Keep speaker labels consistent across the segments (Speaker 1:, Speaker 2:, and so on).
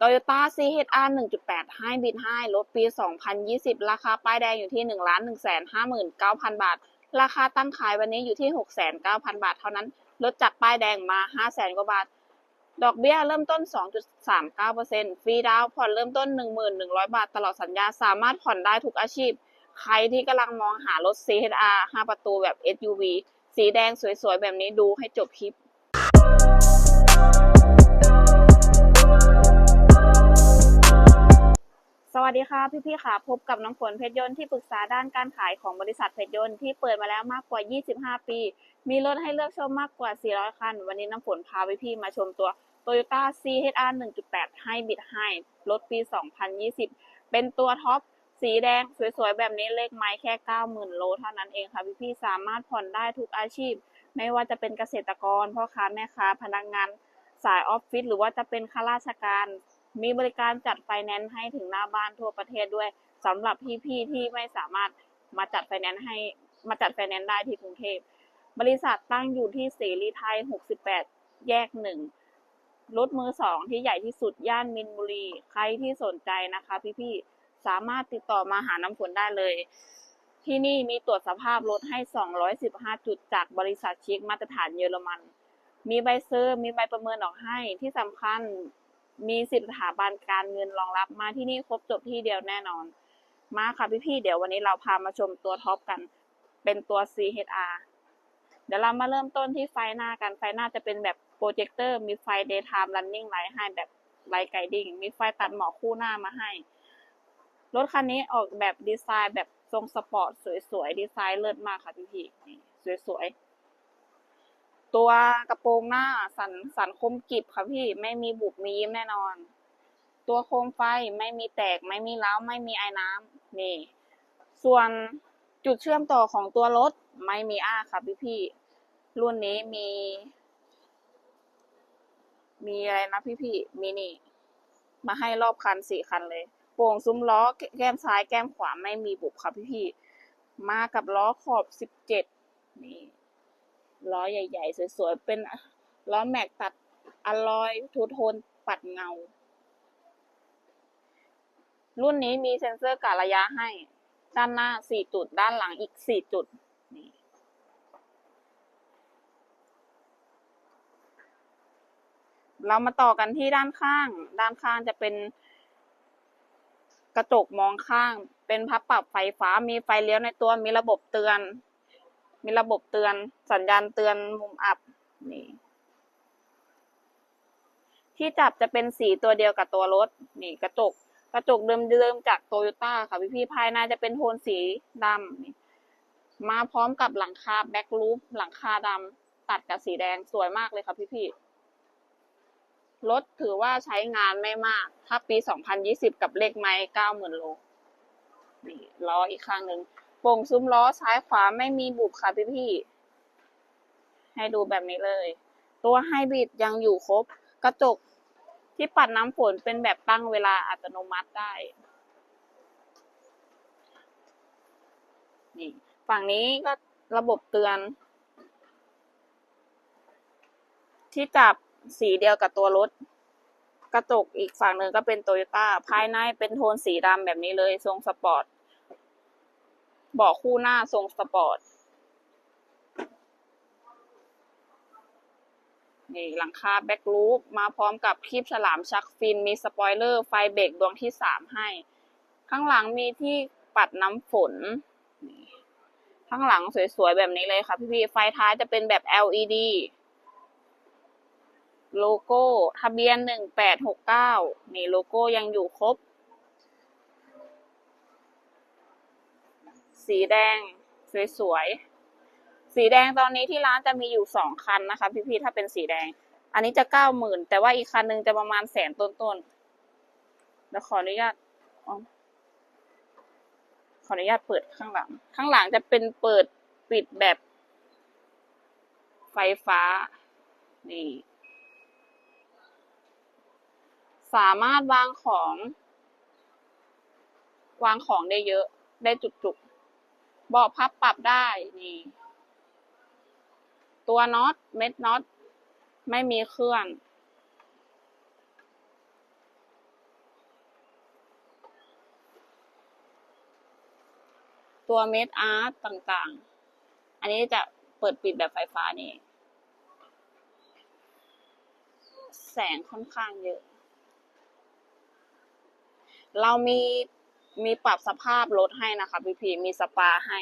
Speaker 1: Toyota CHR 1.8 Hybrid High รถปี 2020 ราคาป้ายแดงอยู่ที่ 1 1 5 9 0 0 0 บาท ราคาตั้งขายวันนี้อยู่ที่69,000 บาทเท่านั้น ลดจากป้ายแดงมา 500,000 กว่าบาท ดอกเบี้ยเริ่มต้น 2.39%ฟรีดาวน์ผ่อนเริ่มต้น 1,100 บาทตลอดสัญญา สามารถผ่อนได้ทุกอาชีพ ใครที่กำลังมองหารถ CHR 5 ประตูแบบ SUV สีแดงสวยๆ แบบนี้ดูให้จบคลิป สวัสดีค่ะพี่ๆค่ะพบกับน้องฝนเพชรยนต์ที่ปรึกษาด้านการขายของบริษัทเพชรยนต์ที่เปิดมาแล้วมากกว่า 25 ปี มีรถให้เลือกชมมากกว่า 400 คัน วันนี้น้ำฝนพาพี่ๆมาชมตัว Toyota CHR 1.8 Hybrid High รถปี 2020 เป็นตัวท็อปสีแดงสวยๆ แบบนี้เลขไม้แค่ 90,000 โลเท่านั้นเองค่ะพี่ๆสามารถผ่อนได้ทุกอาชีพ ไม่ว่าจะเป็นเกษตรกรพ่อค้าแม่ค้าพนักงานสายออฟฟิศหรือว่าจะเป็นข้าราชการ มีบริการจัดไฟแนนซ์ให้ถึงหน้าบ้านทั่วประเทศด้วยสำหรับพี่ๆที่ไม่สามารถมาจัดไฟแนนซ์ให้มาจัดไฟแนนซ์ได้ที่กรุงเทพบริษัทตั้งอยู่ที่เสรีไทย 68 แยกหนึ่งรถมือสองที่ใหญ่ที่สุดย่านมินบุรี ใครที่สนใจนะคะ พี่ๆ สามารถติดต่อมาหาน้ำฝนได้เลย ที่นี่มีตรวจสภาพรถให้ 215 จุดจากบริษัทเช็คมาตรฐานเยอรมัน มีใบเซอร์ มีใบประเมินออกให้ที่สำคัญ มีสิบสถาบันการเงินรองรับมาที่นี่ครบจบที่เดียวแน่นอน มาค่ะพี่ๆเดี๋ยววันนี้เราพามาชมตัวท็อปกัน เป็นตัว CHR เดี๋ยวเรามาเริ่มต้นที่ไฟหน้ากัน ไฟหน้าจะเป็นแบบโปรเจคเตอร์มีไฟ daytime running light ให้แบบ light guiding มีไฟตัดหมอกคู่หน้ามาให้ รถคันนี้ออกแบบดีไซน์แบบทรงสปอร์ตสวยๆ ดีไซน์เลิศมากค่ะพี่ๆสวยๆ ตัวกระโปรงหน้าสันสันคมกริบค่ะพี่ไม่มีบุบมียิ้มแน่นอน ตัวโคมไฟไม่มีแตกไม่มีร้าวไม่มีไอ้น้ำนี่ ส่วนจุดเชื่อมต่อของตัวรถไม่มีอ้าค่ะพี่พี่รุ่นนี้มี มีอะไรนะพี่พี่มีนี่ มาให้รอบคันสี่คันเลย โป่งซุ้มล้อแก้มซ้ายแก้มขวาไม่มีบุบค่ะพี่พี่มากับล้อขอบสิบเจ็ดนี่ ล้อใหญ่ๆ สวยๆ เป็นล้อแม็กตัดอลลอยทูโทนปัดเงา รุ่นนี้มีเซ็นเซอร์กะระยะให้ ด้านหน้า 4 จุด ด้านหลังอีก 4 จุดนี่เรามาต่อกันที่ด้านข้าง ด้านข้างจะเป็นกระจกมองข้าง เป็นพับปรับไฟฟ้า มีไฟเลี้ยวในตัว มีระบบเตือน มีระบบเตือนสัญญาณเตือนมุมอับนี่ที่จับจะเป็นสีตัวเดียวกับตัวรถนี่กระจก กระจกเดิมๆจากโตโยต้าค่ะพี่พี่ๆภายในจะเป็นโทนสีดำนี่มาพร้อมกับหลังคาแบ็กลูปหลังคาดำตัดกับสีแดงสวยมากเลยค่ะพี่พี่ๆรถถือว่าใช้งานไม่มาก ถ้าปี 2020 กับเลขไม้90,000 โล นี่ล้ออีกข้างหนึ่ง โป่งซุ้มล้อซ้ายขวาไม่มีบุบค่ะพี่พี่ ให้ดูแบบนี้เลย ตัวไฮบริดยังอยู่ครบ กระจกที่ปัดน้ำฝนเป็นแบบตั้งเวลาอัตโนมัติได้ นี่ ฝั่งนี้ก็ระบบเตือน ที่จับสีเดียวกับตัวรถ กระจกอีกฝั่งหนึ่งก็เป็นโตโยต้า ภายในเป็นโทนสีดำแบบนี้เลย ทรงสปอร์ต บาะคู่หน้าทรงสปอร์ตนี่หลังคาแบ็กลูปมาพร้อมกับคลิปฉลามชักฟิน มีสปอยเลอร์ไฟเบรกดวงที่สามให้ ข้างหลังมีที่ปัดน้ำฝนนี่ข้างหลังสวยๆ แบบนี้เลยค่ะพี่ๆไฟท้ายจะเป็นแบบ LED โลโก้ ทะเบียนหนึ่งแปดหกเก้านี่โลโก้ยังอยู่ครบ สีแดงสวยๆ สีแดงตอนนี้ที่ร้านจะมีอยู่สองคันนะคะ พี่ๆ ถ้าเป็นสีแดง อันนี้จะเก้าหมื่นแต่ว่าอีกคันหนึงจะประมาณแสนต้นๆแล้วขออนุญาตอ๋อขออนุญาตเปิดข้างหลัง ข้างหลังจะเป็นเปิดปิดแบบ ไฟฟ้า นี่ สามารถวางของ วางของได้เยอะ ได้จุกๆ เบาะพับปรับได้นี่ ตัวน็อตเม็ดน็อตไม่มีเครื่อง ตัวเม็ดอาร์ตต่างๆ อันนี้จะเปิดปิดแบบไฟฟ้านี่ แสงค่อนข้างเยอะ เรามี มีปรับสภาพรถให้นะคะพี่พีมีสปาให้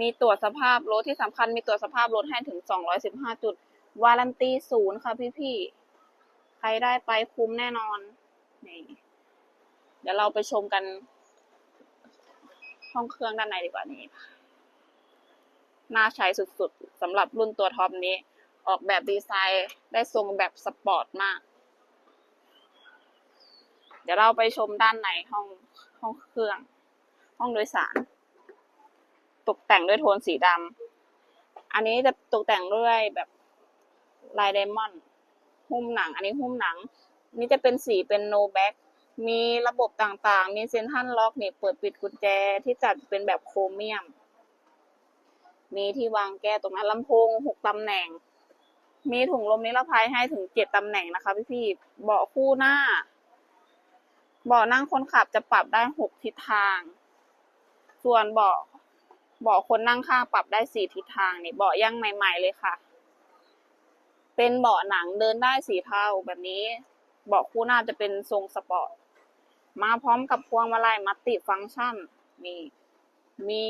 Speaker 1: มีตรวจสภาพรถที่สำคัญมีตรวจสภาพรถให้ถึง215จุด วารันตีศูนย์ค่ะพี่พี่ใครได้ไปคุ้มแน่นอนนี่เดี๋ยวเราไปชมกัน ห้องเครื่องด้านในดีกว่านี้น่าใช้สุดๆสำหรับรุ่นตัวท็อปนี้ ออกแบบดีไซน์ได้ทรงแบบสปอร์ตมาก เดี๋ยวเราไปชมด้านในห้องห้องเครื่อง ห้องโดยสาร ตกแต่งด้วยโทนสีดำอันนี้จะตกแต่งด้วยแบบลายไดมอนด์หุ้มหนัง อันนี้หุ้มหนัง นี่จะเป็นสีเป็นโนแบ็กมีระบบต่างๆ มีเซนทรัลล็อกนี่เปิดปิดกุญแจที่จัดเป็นแบบโครเมียม มีที่วางแก้วตรงนั้นลำโพงหกตำแหน่ง มีถุงลมนิรภัยให้ถึงเจ็ดตำแหน่งนะคะพี่พี่ๆเบาะคู่หน้า เบาะนั่งคนขับจะปรับได้หกทิศทาง ส่วนเบาะเบาะคนนั่งข้างปรับได้สี่ทิศทางนี่เบาะยังใหม่ ๆ เลยค่ะ เป็นเบาะหนังเดินได้สีเทาแบบนี้เบาะคู่หน้าจะเป็นทรงสปอร์ตมาพร้อมกับพวงมาลัยมัลติฟังก์ชันมีมี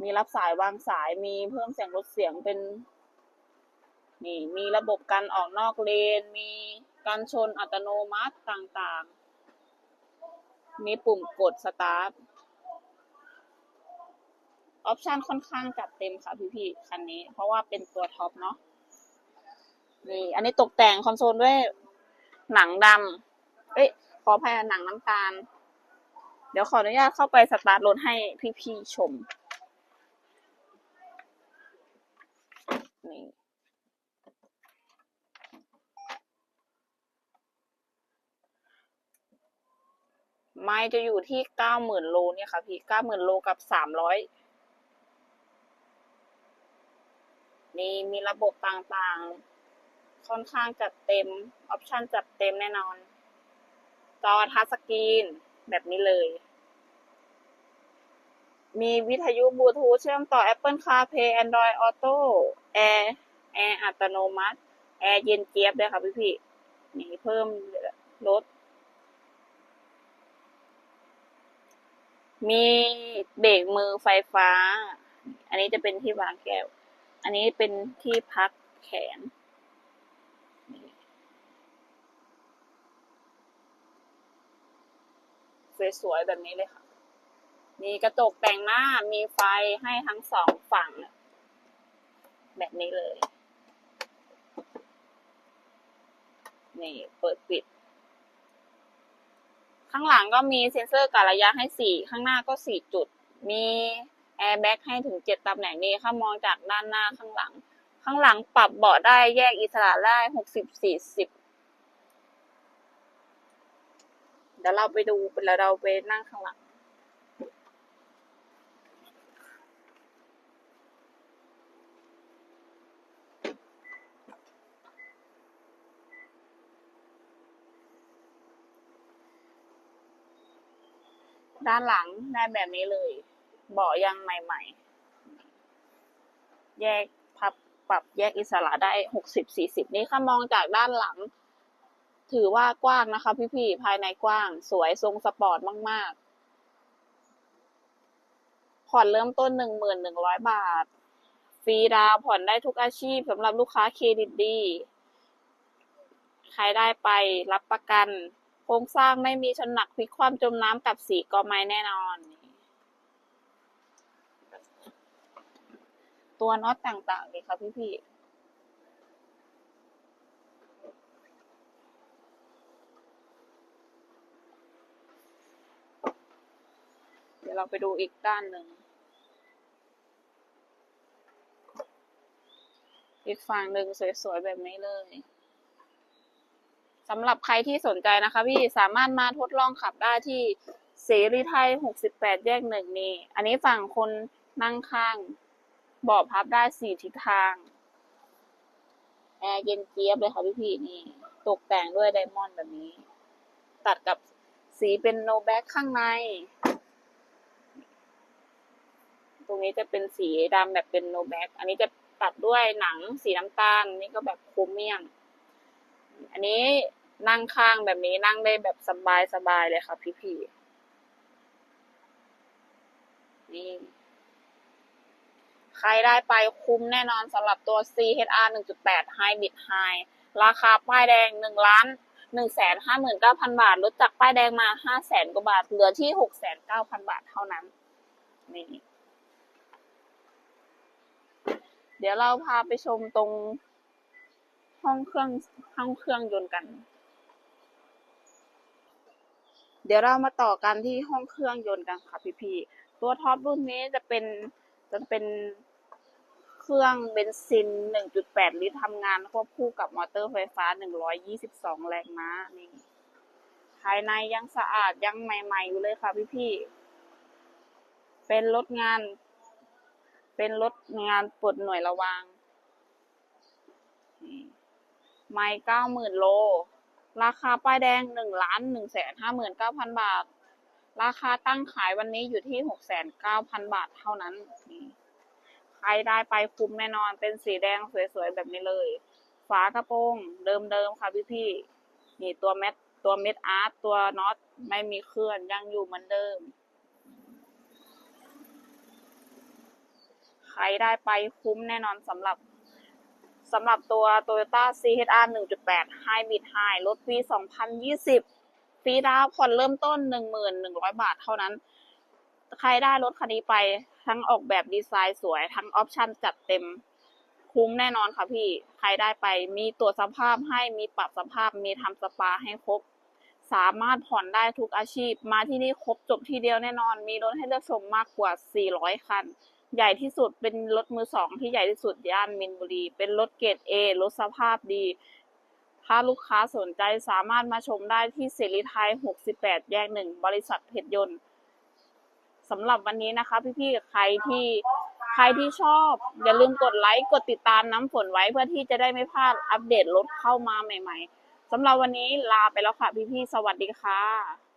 Speaker 1: มีรับสายวางสายมีเพิ่มเสียงลดเสียงเป็น นี่มีระบบการออกนอกเลนมี การชนอัตโนมัติต่างๆ มีปุ่มกดสตาร์ท ออปชันค่อนข้างจัดเต็มค่ะพี่ๆ คันนี้ เพราะว่าเป็นตัวท็อปเนาะ นี่ อันนี้ตกแต่งคอนโซลด้วยหนังดำเอ้ย ขออภัยหนังน้ำตาล เดี๋ยวขออนุญาตเข้าไปสตาร์ทรถให้พี่ๆ ชม นี่ ไม้จะอยู่ที่เก้าหมื่นโลเนี่ยค่ะพี่เก้าหมื่นโลกับสามร้อยนี่มีระบบต่างๆ ค่อนข้างจัดเต็ม ออปชันจัดเต็มแน่นอน จอทัชสกรีน แบบนี้เลย มีวิทยุบลูทูธเชื่อมต่อ Apple CarPlay Android Auto แอร์แอร์อัตโนมัติ แอร์เย็นเจี๊ยบเลยค่ะพี่พี่นี่เพิ่มลด มีเบรกมือไฟฟ้า อันนี้จะเป็นที่วางแก้ว อันนี้เป็นที่พักแขน สวยๆแบบนี้เลยค่ะ มีกระจกแต่งหน้า มีไฟให้ทั้งสองฝั่ง แบบนี้เลย นี่เปิดปิด ข้างหลังก็มีเซ็นเซอร์กะระยะให้สี่ข้างหน้าก็สี่จุด มีแอร์แบ็กให้ถึงเจ็ดตำแหน่งนี้ถ้ามองจากด้านหน้าข้างหลัง ข้างหลังปรับเบาะได้แยกอิสระได้หกสิบสี่สิบเดี๋ยวเราไปดูแล้วเราไปนั่งข้างหลัง ด้านหลังได้แบบนี้เลย เบาะยังใหม่ ๆ แยกพับปรับแยกอิสระได้หกสิบสี่สิบนี่ถ้ามองจากด้านหลัง ถือว่ากว้างนะคะ พี่ๆภายในกว้าง สวยทรงสปอร์ตมาก ๆ ผ่อนเริ่มต้นหนึ่งหมื่นหนึ่งร้อยบาท ฟรีดาวผ่อนได้ทุกอาชีพสำหรับลูกค้าเครดิตดี ใครได้ไปรับประกัน ครงสร้างไม่มีชนหนักพลิกความจมน้ำกับสีกอไม้แน่นอน ตัวน็อตต่างๆเลยค่ะพี่ๆเดี๋ยวเราไปดูอีกด้านหนึ่ง อีกฝั่งหนึ่งสวยๆแบบนี้เลย สำหรับใครที่สนใจนะคะพี่สามารถมาทดลองขับได้ที่เสรีไทย 68 แยกหนึ่งนี่ อันนี้ฝั่งคนนั่งข้างเบาะพับได้สี่ทิศทาง แอร์เย็นเจี๊ยบเลยค่ะพี่พี่นี่ ตกแต่งด้วยไดมอนด์แบบนี้ ตัดกับสีเป็นโนแบ็กข้างใน ตรงนี้จะเป็นสีดำแบบเป็นโนแบ็กอันนี้จะตัดด้วยหนังสีน้ำตาล นี่ก็แบบโครเมียมอันนี้ นั่งข้างแบบนี้นั่งได้แบบสบายสบายๆเลยค่ะพี่ๆนี่ใครได้ไปคุ้มแน่นอนสำหรับตัว CHR 1.8 Hybrid High ราคาป้ายแดง 1 ล้าน1แสน59,000 บาท ลดจากป้ายแดงมา5แสนกว่าบาท เหลือที่ 6 9,000 บาทเท่านั้น นี่ เดี๋ยวเราพาไปชมตรงห้องเครื่องห้องเครื่องยนต์กัน เดี๋ยวเรามาต่อกันที่ห้องเครื่องยนต์กันค่ะพี่ๆตัวท็อปรุ่นนี้จะเป็นจะเป็นเครื่องเบนซิน 1.8 ลิตรทำงานควบคู่กับมอเตอร์ไฟฟ้า 122 แรงม้านี่ภายในยังสะอาดยังใหม่ ๆ อยู่เลยค่ะพี่ๆเป็นรถงาน เป็นรถงานปลดหน่วยระวาง ไม่เก้าหมื่นโล ราคาป้ายแดงหนึ่งล้านหนึ่งแสนห้าหมื่นเก้าพันบาท ราคาตั้งขายวันนี้อยู่ที่หกแสนเก้าพันบาทเท่านั้น ใครได้ไปคุ้มแน่นอน เป็นสีแดงสวยๆแบบนี้เลย ฝากระโปรงเดิมๆค่ะพี่ๆ นี่ตัวเม็ดตัวเม็ดอาร์ตตัวน็อตไม่มีเคลื่อนยังอยู่เหมือนเดิม ใครได้ไปคุ้มแน่นอนสำหรับ สำหรับตัว Toyota CHR 1.8 Hybrid High รถปี2020 ฟรีดาวผ่อนเริ่มต้น 1,100 บาทเท่านั้น ใครได้รถคันนี้ไปทั้งออกแบบดีไซน์สวย ทั้งออปชั่นจัดเต็ม คุ้มแน่นอนค่ะพี่ ใครได้ไปมีตรวจสภาพให้มีปรับสภาพ มีทำสปาให้ครบ สามารถผ่อนได้ทุกอาชีพ มาที่นี่ครบจบทีเดียวแน่นอน มีรถให้เลือกชมมากกว่า 400 คัน ใหญ่ที่สุดเป็นรถมือสองที่ใหญ่ที่สุดย่านมินบุรี เป็นรถเกรด A รถสภาพดี ถ้าลูกค้าสนใจสามารถมาชมได้ที่เสรีไทย 68 แยกหนึ่งบริษัทเพชรยนต์สำหรับวันนี้นะคะ พี่ๆใครที่ใครที่ชอบ อย่าลืมกดไลค์กดติดตามน้ำฝนไว้เพื่อที่จะได้ไม่พลาดอัปเดตรถเข้ามาใหม่ ๆสำหรับวันนี้ลาไปแล้วค่ะพี่ๆสวัสดีค่ะ